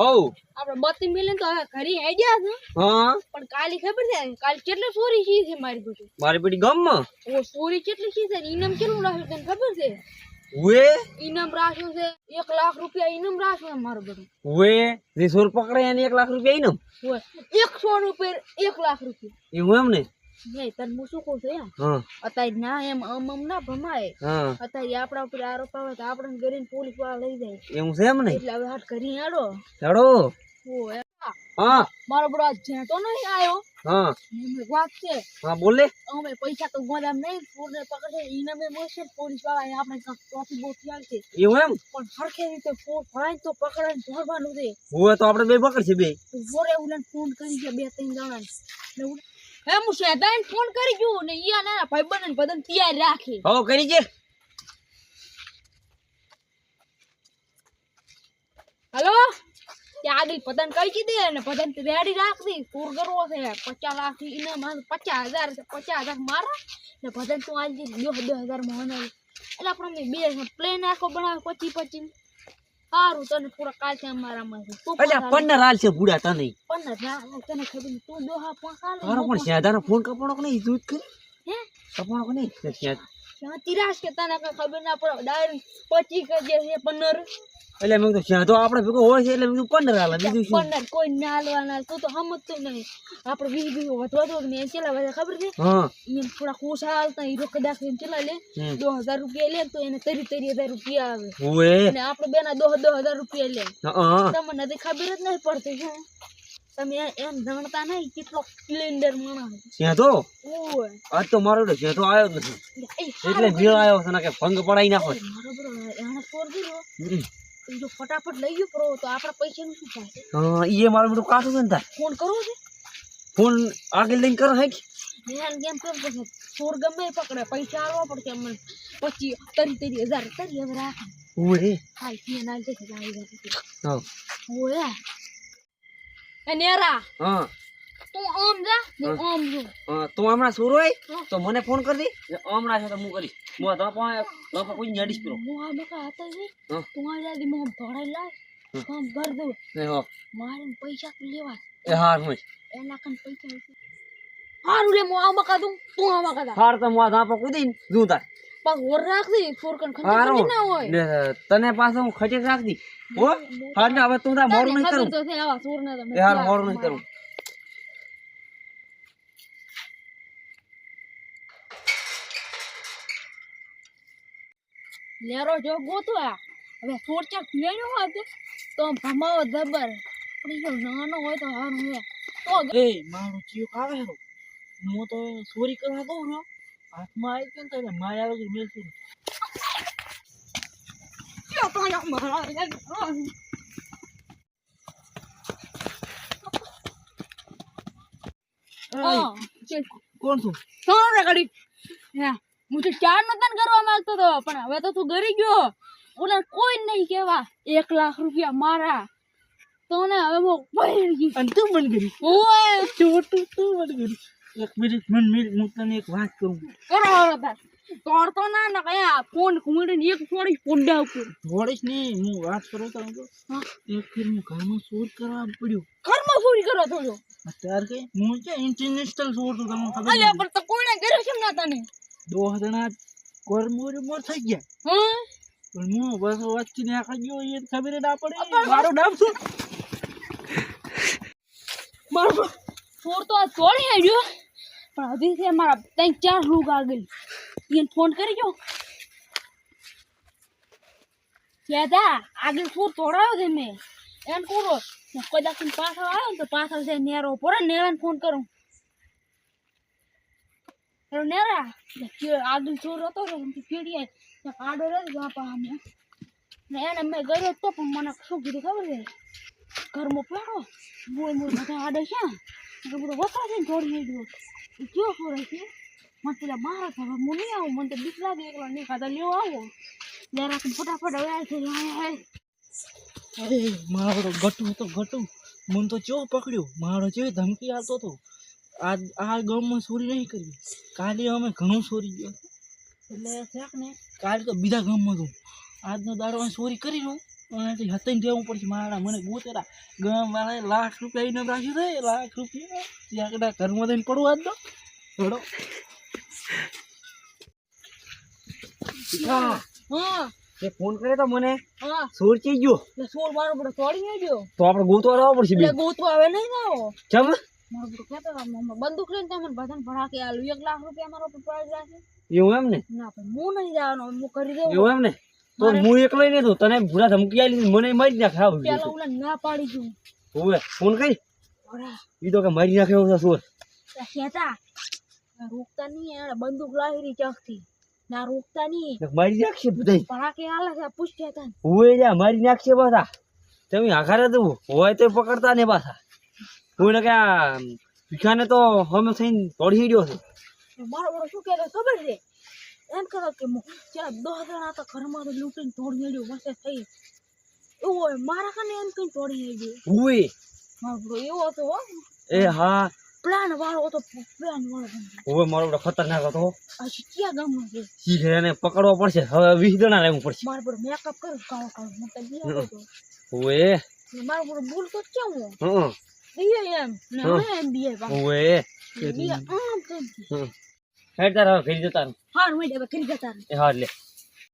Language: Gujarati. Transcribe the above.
ઓવ આપણે બત્તી મિલે તો હવે ઘરે આઈ ગયા છે. હા. પણ કાલી ખબર છે કાલે કેટલી ચોરી શી છે મારી બધું મારી પેટી ગામમાં? ઓ ચોરી કેટલી શી છે? ઇનામ કેટલું રાખ્યું તને ખબર છે? વે ઇનામ રાખ્યું છે એક લાખ રૂપિયા ઇનામ રાખ્યું મારો બધું વે જે સોર પકડે એને એક લાખ રૂપિયા આઈને એક એકસો રૂપિયા એક લાખ રૂપિયા. એવું એમ ને? હે તને હું શું કહું છું યાર અત્યારે ના એમ આમ ના ભમાય. અત્યારે આપણા ઉપર આરોપ આવે તો આપણે ઘરે પોલીસવાળા લઈ જાય. એવું છે એમ ને? એટલે હવે હાથ કરી આડો હેડો. હા. મારો આ જેટો નહીં આવ્યો હા. વાત છે. હા બોલે. અમે પૈસા તો ગોદામ નહીં પૂરને પકડે ઇનામે મળશે પોલીસવાળા આપણે કાંઈક ટ્રોફી એવું એમ? પણ સરખી રીતે ફોન તો પકડાય ને ધરવાનું છે હોય તો આપણે બે પકડશે બે. વોરે ઉલાને ફોન કરી છે બે ત્રણ જણા ને હે હું શેતાને ફોન કરી ગયું ને ઈયા ના ભાઈ ને બદન તૈયાર રાખે. હો કરી જે હલો? આગળ પતન કઈ દીધી અને પતંગ રેડી રાખતી પૂર કરવો છે પચાસ લાખથી ઇનામ પચાસ હજાર પચાસ હજાર મારા? ને પદન તું આજે દસ દસ હજારમાં એટલે આપણે બે પ્લેન આખો બનાવે પચી પચી સારું તને પૂરા કાલ છે. અમારામાં પાંચ પંદર હાલ છે બુડા તને. પંદર ના તને ખબર તું દોહા પાંચ હાલ તારો પણ શેદાનો ફોન કપાણો કે નહીં તું કરી? હે? કપાણો કે નહીં? ત્યાં તિરાશ કે તને કઈ ખબર ના પડે. ડાયરેક્ટ પચી કે છે પંદર. એટલે મેં કીધું શેદો આપણે ભેગો હોય છે એટલે મેં પંદર હાલ બીજું શું? પંદર કોઈ ના હાલવાના તું તો સમજતું નહીં. આપણે વીસ વીસ વધવા દો ખબર છે? એમ થોડા ખુશ હાલતા હીરો કદાચ એમ ચેલા લે. દો હજાર રૂપિયા લે તો એને તરી તરી હજાર રૂપિયા આવે. અને આપણે બેના દો દો હજાર રૂપિયા લે. તમને ખબર જ નહીં પડતી તમે એમ જાણતા નહીં કેટલો સ્પ્લેન્ડર માણસ. ઓય. આજ તો મારો તો આવ્યો જ નથી. એટલે ભીડ આવ્યો છે કે ભંગ પડાઈ નાખો. મારો બરો એને ફોર જો ફટાફટ લઈ ગયો પ્રો તો આપણા પૈસાનું શું થશે હા એ મારું બધું કાઠું છે ને તાર. ફોન કરો છે? ફોન આગળ લઈને કરો હેઠ ધ્યાન ગેમ કેમ ચોર ગમે પકડે પૈસા આવવા પડશે અમને. પછી તરી તરી હજાર તરી હજાર રાખે. નાલ નેરા હા. તું આમ જા હું. આમ જો હા, તું હમણાં સુર હોય. તો મને ફોન કરી દે. હમણાં છે તો હું કરીશ. હું તો પણ તો કોઈ નડીશ પેલો. હું આ બકા હતા છે. તું આ જાદી મોં ભરાઈ લાય હા. કામ કર દઉં. એ હો. મારે પૈસા તો લેવા એ હાર હોય એના કન પૈસા હારું લે હું આ બકા દઉં. તું આ બકા દા. હાર તો હું આ ધાપા કૂદી ને જોઉં તાર. પાક ઓર રાખતી ફોરકન ખંડી હારું. ખંડી ના હોય. તને પાછો હું ખચેક રાખ દી હો? હાર ને હવે તું તાર મોડું નહીં કરું. તો એ નહીં કરું. લેરો જો ગોતવા હવે ભમાવો જબર પણ જો નાનો હોય તો હારું હે તો એ મારું જીવ કાવે હેરો હું તો ચોરી કરવા દઉં હાથમાં આવી ગયો ને તો એને માયા વગર મેલશું નહીં. ક્યાં તો અહીંયા મારા યાર. હા ચલ કોણ છું સોણ રે ઘડી હે તો ચાર નતન કરવા માંગતો હતો પણ હવે તો તું ગરી ગયો ઓલા કોઈ નહીં કેવા એક લાખ રૂપિયા મારા તો ને હવે હું પડી ગઈ અને તું મને કરી ઓય ચોટું તું મને કરી એક મિનિટ મન મિનિટ હું તને એક વાત કહું કરો હવે તાર તોડતો ના ને કયા ફોન ઘૂમીને એક છોડી પોંડા ઉપર જોડીશ નહીં હું વાત કરું તો હું કહું, હા. એક ફેર હું ઘરમાં ચોર કરવા પડ્યું ઘરમાં ચોરી કરો થોડો અત્યારે કે હું છે ઇન્ટરનેશનલ ચોર છું તમને ખબર અલ્યા નથી. પણ તો કોઈને કર્યો છે ના તને દો જણા કોરમોર મોર થઈ ગયા હા પણ હું બસ વચ્ચે નાખી ગયો એ ખબર ના પડે પણ- મારું નામ શું મારો ચોર તો ચોરી આવ્યો પણ હજી છે મારા ત્રણ ચાર રૂગ આગળ એને ફોન કરી ગયો? કહેતા આગળ ચોર તોડાયો છે મેં. એમ પૂરો. કદાચ પાછળ આવ્યો ને તો પાછળ છે નેરો પડે નેરાને ફોન કરું. નેરા. આગળ ચોર હતો પીડીએ આડો રહ્યો બાપા અમે ને એને મેં ગયો તો પણ મને શું કીધું ખબર છે? ઘરમાં પેડો. બોલ બોલ બધા આડે એટલે બધો વસા છે ને થોડી ગયો કયો ફોરે છે? મને પેલા મારા ઘર હું નહીં આવું મને તો બીક લાગે એકલા નહીં ખાતા. લેવો આવો. જરા ફટાફટ હવે આ છે અરે મારો ગટું તો ગટું. મને તો ચો પકડ્યો. મારો જેવી ધમકી આપતો હતો આ આ ગામમાં ચોરી નહીં કરી કાલે અમે ઘણું ચોરી ગયો. એટલે શાક ને? કાલે તો બીજા ગામમાં હતું આજનો દાડો ચોરી કરી લઉં આનાથી હતાઈને જવું પડશે. મારા મને બોતેરા ગામ વાળાએ લાખ રૂપિયા એને રાખ્યું છે. લાખ રૂપિયા ત્યાં કદાચ ઘરમાં થઈને પડવા જ દો. હા. તે ફોન કર્યો તો મને. સોર ચી ગયો? સોર મારો બધો તોડી ગયો. તો આપણે ગોતવા લાવવો પડશે ગોતવા આવે નહીં આવો. ચમ? હતો, બંદૂક લઈને તમે બધાને ભડાકે આલું. એક લાખ રૂપિયા મારો પડી રાખે એવું એમ ને? ના પણ હું નહીં જવાનો. હું કરી દઉં એવું એમ ને? તો હું એકલો નહીં તો તને ભૂરા ધમકી આલી મને મારી નાખે આવું પેલા ઓલા ના પાડી દઉં. હોવે ફોન કરી. ઈ તો કે મારી નાખે એવો સોર. કહેતા રોકતા નહીં એને બંદૂક લાવી રહી ચાકથી ના રોકતા નહીં. મારી નાખશે બધાય. ભડાકે આલે છે પૂછ્યા હતા હોવે જા મારી નાખશે પાછા. તમે આઘારે દઉં હોય તો પકડતા ને પાછા. કોઈને કે ભીખાને તો હમે થઈને તોડી ગયો છે. મારો શું કહેતો ખબર છે? એમ કહેતો કે ચાલ દસ જણા તો ઘરમાં તો લૂંટીને તોડી મેળ્યું વસે થઈ. એવું મારા કને એમ કઈ તોડી મેળ્યું હોવે મારો એવો હતો એ હા. પ્લાન વાળો હતો પ્લાન વાળો બંદો. મારો બડો ખતરનાક હતો આ ક્યાં ગામનો છે? શીખે એને પકડવો પડશે. હવે વીસ જણા લેવું પડશે. મારો બડો મેકઅપ કર્યો કાળો કાળો. મતલબ ઈ હતો. હોવે મારો બડો ભૂલ તો કેમ હું. હં દીએ એમ ને. એમ બીએ દીએ આમ હં હેડ તારા જતા રહો. હાર હવે કરી જતા રહે. એ હા લે